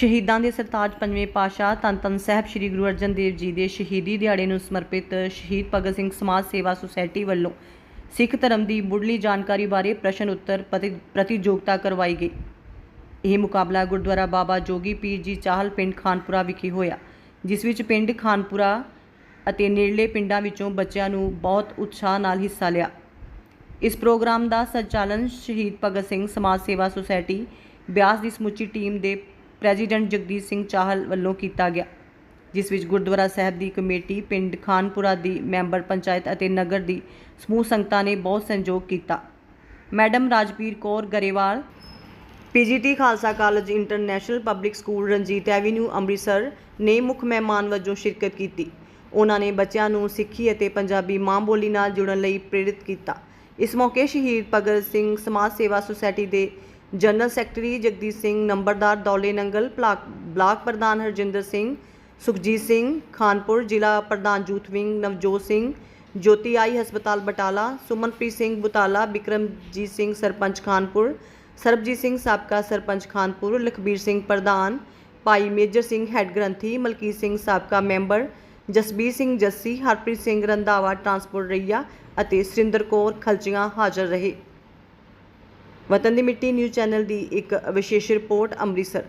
ਸ਼ਹੀਦਾਂ ਦੇ ਸਰਤਾਜ ਪੰਜਵੇਂ ਪਾਤਸ਼ਾਹ ਧੰਨ ਧੰਨ ਸਾਹਿਬ ਸ੍ਰੀ ਗੁਰੂ ਅਰਜਨ ਦੇਵ ਜੀ ਦੇ ਸ਼ਹੀਦੀ ਦਿਹਾੜੇ ਨੂੰ ਸਮਰਪਿਤ ਸ਼ਹੀਦ ਭਗਤ ਸਿੰਘ ਸਮਾਜ ਸੇਵਾ ਸੁਸਾਇਟੀ ਵੱਲੋਂ ਸਿੱਖ ਧਰਮ ਦੀ ਮੁੱਢਲੀ ਜਾਣਕਾਰੀ ਬਾਰੇ ਪ੍ਰਸ਼ਨ ਉੱਤਰ ਪ੍ਰਤੀ- ਪ੍ਰਤੀਯੋਗਤਾ ਕਰਵਾਈ ਗਈ। ਇਹ ਮੁਕਾਬਲਾ ਗੁਰਦੁਆਰਾ ਬਾਬਾ ਜੋਗੀ ਪੀਰ ਜੀ ਚਾਹਲ ਪਿੰਡ ਖਾਨਪੁਰਾ ਵਿਖੇ ਹੋਇਆ, ਜਿਸ ਵਿੱਚ ਪਿੰਡ ਖਾਨਪੁਰਾ ਅਤੇ ਨੇੜਲੇ ਪਿੰਡਾਂ ਵਿੱਚੋਂ ਬੱਚਿਆਂ ਨੂੰ ਬਹੁਤ ਉਤਸ਼ਾਹ ਨਾਲ ਹਿੱਸਾ ਲਿਆ। ਇਸ ਪ੍ਰੋਗਰਾਮ ਦਾ ਸੰਚਾਲਨ ਸ਼ਹੀਦ ਭਗਤ ਸਿੰਘ ਸਮਾਜ ਸੇਵਾ ਸੁਸਾਇਟੀ ਬਿਆਸ ਦੀ ਸਮੁੱਚੀ ਟੀਮ ਦੇ ਪ੍ਰੈਜ਼ੀਡੈਂਟ ਜਗਦੀਸ਼ ਸਿੰਘ ਚਾਹਲ ਵੱਲੋਂ ਕੀਤਾ ਗਿਆ, ਜਿਸ ਵਿੱਚ ਗੁਰਦੁਆਰਾ ਸਾਹਿਬ ਦੀ ਕਮੇਟੀ, ਪਿੰਡ ਖਾਨਪੁਰਾ ਦੀ ਮੈਂਬਰ ਪੰਚਾਇਤ ਅਤੇ ਨਗਰ ਦੀ ਸਮੂਹ ਸੰਗਤਾਂ ਨੇ ਬਹੁਤ ਸਹਿਯੋਗ ਕੀਤਾ। Madam Rajpir Kaur Grewal, P G T Khalsa College International Public School Ranjit Avenue Amritsar ਨੇ ਮੁੱਖ ਮਹਿਮਾਨ ਵਜੋਂ ਸ਼ਿਰਕਤ ਕੀਤੀ। ਉਹਨਾਂ ਨੇ ਬੱਚਿਆਂ ਨੂੰ ਸਿੱਖੀ ਅਤੇ ਪੰਜਾਬੀ ਮਾਂ ਬੋਲੀ ਨਾਲ ਜੁੜਨ ਲਈ ਪ੍ਰੇਰਿਤ ਕੀਤਾ। ਇਸ ਮੌਕੇ ਸ਼ਹੀਦ ਭਗਤ ਸਿੰਘ ਸਮਾਜ ਸੇਵਾ ਸੁਸਾਇਟੀ ਦੇ ਜਨਰਲ ਸੈਕਟਰੀ ਜਗਦੀਸ਼ ਸਿੰਘ, ਨੰਬਰਦਾਰ ਦੌਲੇ ਨੰਗਲ, ਬਲਾਕ ਬਲਾਕ ਪ੍ਰਧਾਨ ਹਰਜਿੰਦਰ ਸਿੰਘ, ਸੁਖਜੀਤ ਸਿੰਘ, ਖਾਨਪੁਰ ਜ਼ਿਲ੍ਹਾ ਪ੍ਰਧਾਨ youth wing Navjot Singh, Jyoti eye ਹਸਪਤਾਲ ਬਟਾਲਾ, ਸੁਮਨਪ੍ਰੀਤ ਸਿੰਘ ਬੁਤਾਲਾ, ਬਿਕਰਮਜੀਤ ਸਿੰਘ ਸਰਪੰਚ ਖਾਨਪੁਰ, ਸਰਬਜੀਤ ਸਿੰਘ ਸਾਬਕਾ ਸਰਪੰਚ ਖਾਨਪੁਰ, ਲਖਬੀਰ ਸਿੰਘ ਪ੍ਰਧਾਨ, ਭਾਈ ਮੇਜਰ ਸਿੰਘ ਹੈੱਡ ਗ੍ਰੰਥੀ, ਮਲਕੀਤ ਸਿੰਘ ਸਾਬਕਾ ਮੈਂਬਰ, ਜਸਬੀਰ ਸਿੰਘ ਜੱਸੀ, ਹਰਪ੍ਰੀਤ ਸਿੰਘ ਰੰਧਾਵਾ, ਟਰਾਂਸਪੋਰਟ ਰਈਆ ਅਤੇ ਸੁਰਿੰਦਰ ਕੌਰ ਖਲਚੀਆਂ ਹਾਜ਼ਰ ਰਹੇ। ਵਤਨ ਦੀ ਮਿੱਟੀ ਨਿਊਜ਼ ਚੈਨਲ ਦੀ ਇੱਕ ਵਿਸ਼ੇਸ਼ ਰਿਪੋਰਟ ਅੰਮ੍ਰਿਤਸਰ।